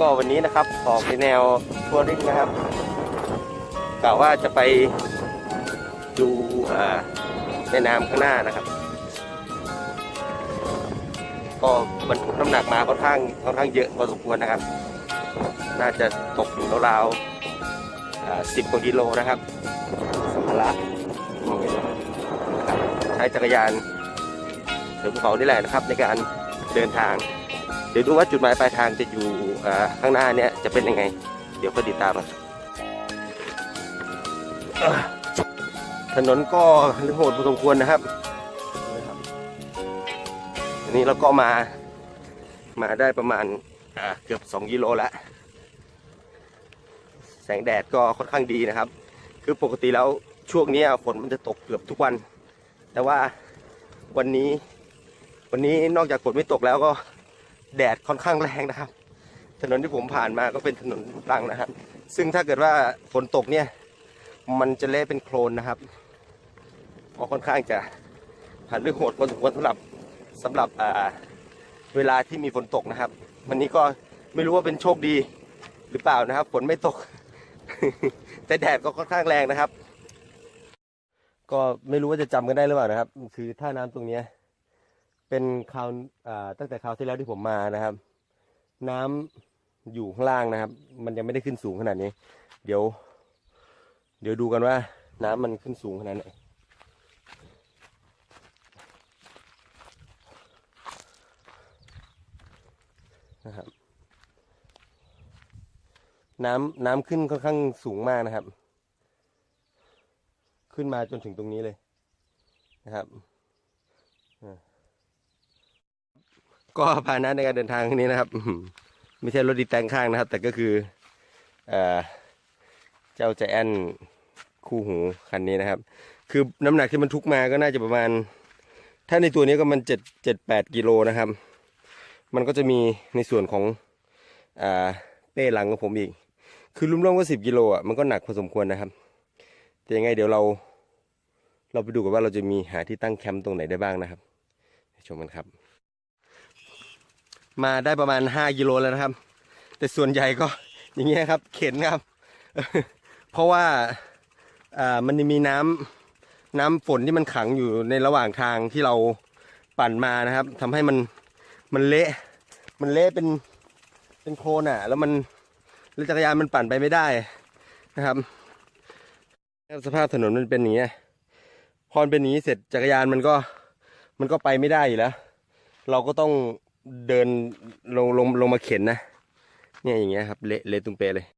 ก็วันนี้นะครับออกในแนวทัวริงนะครับกะว่าจะไปดูแม่น้ำข้างหน้านะครับ ก็บรรทุกน้ำหนักมาค่อนข้างค่อนข้างเยอะพอสมควรนะครับ น่าจะตกอยู่ราวๆสิบกว่ากิโลนะครับสัมภาระใช้จักรยานเสือภูเขานี่แหละนะครับ ในการเดินทาง เดี๋ยวดูว่าจุดหมายปลายทางจะอยู่ข้างหน้าเนี่ยจะเป็นยังไง เดี๋ยวก็ติดตามมาอะถนนก็โหดพอสมควรนะครับอันนี้เราก็มามาได้ประมาณเกือบ 2 กิโลแล้วแสงแดดก็ค่อนข้างดีนะครับ คือปกติแล้วช่วงนี้ฝนมันจะตกเกือบทุกวัน แต่ว่าวันนี้ วันนี้นอกจากฝนไม่ตกแล้วก็ แดดค่อนข้างแรงนะครับ ถนนที่ผมผ่านมาก็เป็นถนนตังนะครับ ซึ่งถ้าเกิดว่าฝนตกเนี่ย มันจะเละเป็นโคลนนะครับก็ค่อนข้างจะหันเรื่องโหดพอสมควรสำหรับสำหรับเวลาที่มีฝนตกนะครับ วันนี้ก็ไม่รู้ว่าเป็นโชคดีหรือเปล่านะครับ ฝนไม่ตก แต่แดดก็ค่อนข้างแรงนะครับ ก็ไม่รู้ว่าจะจำกันได้หรือเปล่านะครับ คือท่าน้ำตรงเนี้ เป็นคราวตั้งแต่คราวที่แล้วที่ผมมานะครับ น้ำอยู่ข้างล่างนะครับ มันยังไม่ได้ขึ้นสูงขนาดนี้ เดี๋ยว เดี๋ยวดูกันว่า น้ำมันขึ้นสูงขนาดไหนนะครับ น้ำน้ำขึ้นค่อนข้างสูงมากนะครับ ขึ้นมาจนถึงตรงนี้เลยนะครับ ก็พาหนะในการเดินทางครั้งนี้นะครับ ไม่ใช่รถดีแตงข้างนะครับ แต่ก็คือเอเจ้าใจแอนคู่หูคันนี้นะครับ คือน้ำหนักที่มันทุกมาก็น่าจะประมาณ ถ้าในตัวนี้ก็มันเจ็ดเจ็ดแปดกิโลนะครับ มันก็จะมีในส่วนของอเป้หลังของผมอีก คือรวมๆก็สิบกิโลอะมันก็หนักพอสมควรนะครับ แต่ยังไงเดี๋ยวเรา เราไปดูกันว่าเราจะมีหาที่ตั้งแคมป์ตรงไหนได้บ้างนะครับชมกันครับ มาได้ประมาณ 5กิโลแล้วนะครับ แต่ส่วนใหญ่ก็อย่างเงี้ยครับ เข็นครับ เพราะว่าอ่ามันมีน้ำน้ำฝนที่มันขังอยู่ในระหว่างทางที่เราปั่นมานะครับทำให้มันมันเละ มันเละเป็นเป็นโคลนอะ แล้วมันแล้วจักรยานมันปั่นไปไม่ได้นะครับ สภาพถนนมันเป็นอย่างเงี้ยพอนเป็นอย่างนี้เสร็จจักรยานมันก็มันก็ไปไม่ได้อยู่แล้ว เราก็ต้อง เดินลงลงลงมาเข็นนะ เนี่ยอย่างเงี้ยครับเละเละตุ้มเปเลย